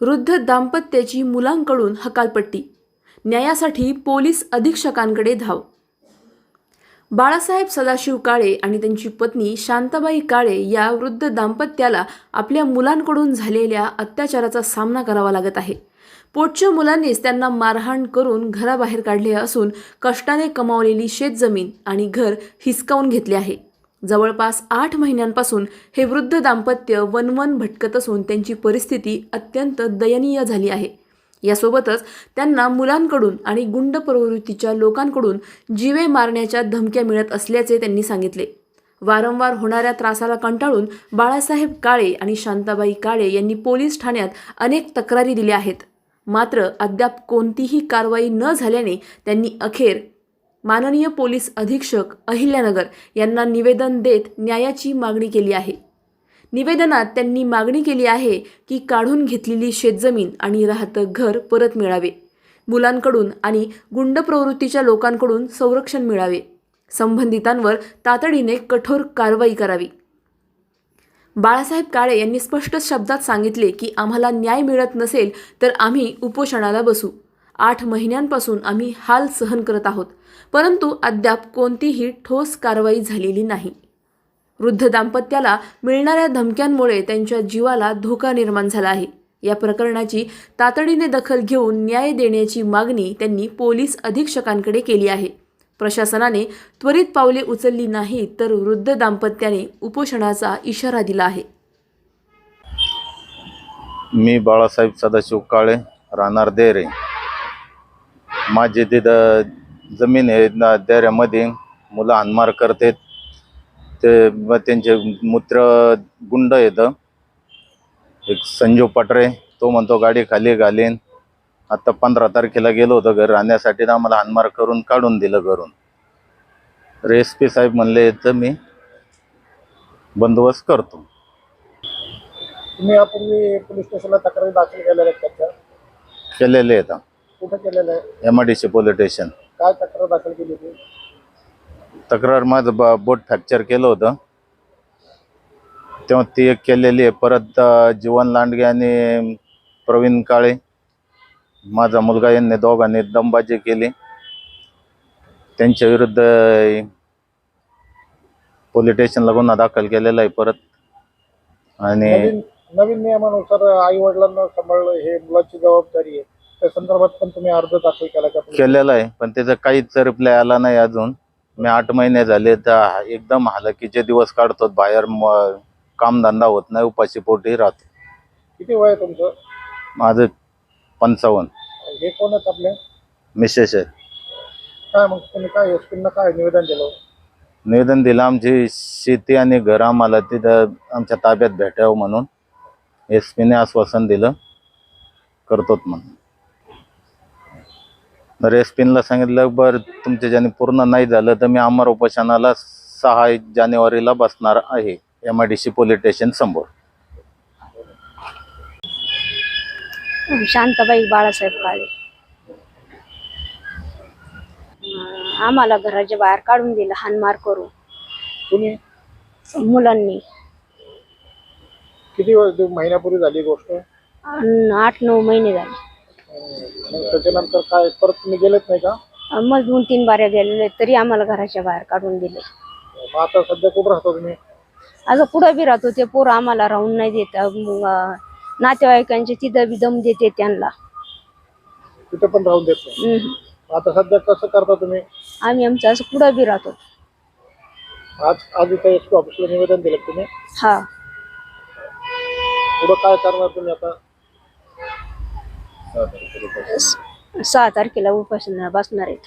वृद्ध दाम्पत्याची मुलांकडून हकालपट्टी. न्यायासाठी पोलीस अधीक्षकांकडे धाव. बाळासाहेब सदाशिव काळे आणि त्यांची पत्नी शांताबाई काळे या वृद्ध दाम्पत्याला आपल्या मुलांकडून झालेल्या अत्याचाराचा सामना करावा लागत आहे. पोटच्या मुलांनीच त्यांना मारहाण करून घराबाहेर काढले असून कष्टाने कमावलेली शेतजमीन आणि घर हिसकावून घेतले आहे. जवळपास आठ महिन्यांपासून हे वृद्ध दाम्पत्य वनवन भटकत असून त्यांची परिस्थिती अत्यंत दयनीय झाली आहे. यासोबतच त्यांना मुलांकडून आणि गुंड प्रवृत्तीच्या लोकांकडून जीवे मारण्याच्या धमक्या मिळत असल्याचे त्यांनी सांगितले. वारंवार होणाऱ्या त्रासाला कंटाळून बाळासाहेब काळे आणि शांताबाई काळे यांनी पोलीस ठाण्यात अनेक तक्रारी दिल्या आहेत. मात्र अद्याप कोणतीही कारवाई न झाल्याने त्यांनी अखेर माननीय पोलीस अधीक्षक अहिल्यानगर यांना निवेदन देत न्यायाची मागणी केली आहे. निवेदनात त्यांनी मागणी केली आहे की काढून घेतलेली शेतजमीन आणि राहतं घर परत मिळावे. मुलांकडून आणि गुंड प्रवृत्तीच्या लोकांकडून संरक्षण मिळावे. संबंधितांवर तातडीने कठोर कारवाई करावी. बाळासाहेब काळे यांनी स्पष्ट शब्दात सांगितले की आम्हाला न्याय मिळत नसेल तर आम्ही उपोषणाला बसू. आठ महिन्यांपासून आम्ही हाल सहन करत आहोत. परंतु अद्याप कोणतीही ठोस कारवाई झालेली नाही. वृद्ध दाम्पत्याला मिळणाऱ्या धमक्यांमुळे त्यांच्या जीवाला धोका निर्माण झाला आहे. या प्रकरणाची तातडीने दखल घेऊन न्याय देण्याची मागणी त्यांनी पोलीस अधीक्षकांकडे केली आहे. प्रशासनाने त्वरित पावले उचलली नाही तर वृद्ध दाम्पत्याने उपोषणाचा इशारा दिला आहे. मी बाळासाहेब सदाशिव काळे राहणार देरे. माझी तिथं जमीन आहे ना देऱ्यामध्ये. मुलं हानमार करतात. ते व त्यांचे मूत्र गुंड येतं. एक संजीव पटरे तो म्हणतो गाडी खाली घालीन. आता पंधरा तारखेला गेलो होतो घर राहण्यासाठी. तर आम्हाला हानमार करून काढून दिलं घरून. तर एस पी साहेब म्हणले तर मी बंदोबस्त करतो. तुम्ही यापूर्वी पोलीस स्टेशनला तक्रारी दाखल केलेल्या आहेत केलेले आहेत. कुठे केलेलं आहे? M I D C police station. काय तक्रार दाखल केली होती? तक्रार माझं ब बोट फ्रॅक्चर केलं होतं. तेव्हा ती एक केलेली आहे. परत अं, जीवन लांडगे आणि प्रवीण काळे माझा मुलगा यांनी दोघांनी दमबाजी केली. त्यांच्या विरुद्ध अं, पोलीस स्टेशनला गुन्हा दाखल केलेला आहे परत. आणि नवीन नवीन नियमानुसार आई वडिलांना सांभाळणं हे मुलाची जबाबदारी आहे. त्या संदर्भात पण तुम्ही अर्ज दाखल केला का? केलेलं आहे. पण त्याचा काहीच रिप्लाय आला नाही अजून. मी आठ महिने झाले तर एकदम हालाकीचे दिवस काढतो. बाहेर कामधंदा होत नाही. उपाशी पोटी राहतो. किती वय आहे तुमचं? माझं पंचावन्न. हे कोण आहेत आपले? मिसेस आहे काय मग तुम्ही काय एस पीना काय निवेदन दिलं? निवेदन दिलं. आमची शेती आणि घर आम्हाला तिथं आमच्या ताब्यात भेटावं म्हणून. एस पीने आश्वासन दिलं. करतोत म्हणून. तर एस पीनला सांगितलं बरं तुमच्या ज्याने पूर्ण नाही झालं तर मी अमर उपोषणाला सहा जानेवारीला बसणार आहे M I D C police station समोर. शांताबाई बाळासाहेब काळे. आम्हाला घराच्या बाहेर काढून दिलं हानमार करून. तुम्ही? मुलांनी. किती महिन्यापूर्वी झाली गोष्ट? आठ नऊ महिने झाले. मग त्याच्यानंतर काय परत तुम्ही गेलेत नाही का? मग दोन तीन बाऱ्या गेलेले तरी आम्हाला घराच्या बाहेर काढून दिले. मग आता सध्या कुठं राहता तुम्ही? अगं पुढं बी राहतो ते पोरं आम्हाला राहून नाही देत. मग अं, नातेवाईकांचे तिथं बी दम देते त्यांना. तिथे पण राहून देत नाही. हम्म. आता सध्या कसं करता तुम्ही? आम्ही आमचं असं पुढं बी राहतो. आज आज इथे एस ऑफिसला निवेदन दिलं तुम्ही. हा. पुढं काय करणार तुम्ही आता? सहा तारखेला उपासना बसणार आहेत.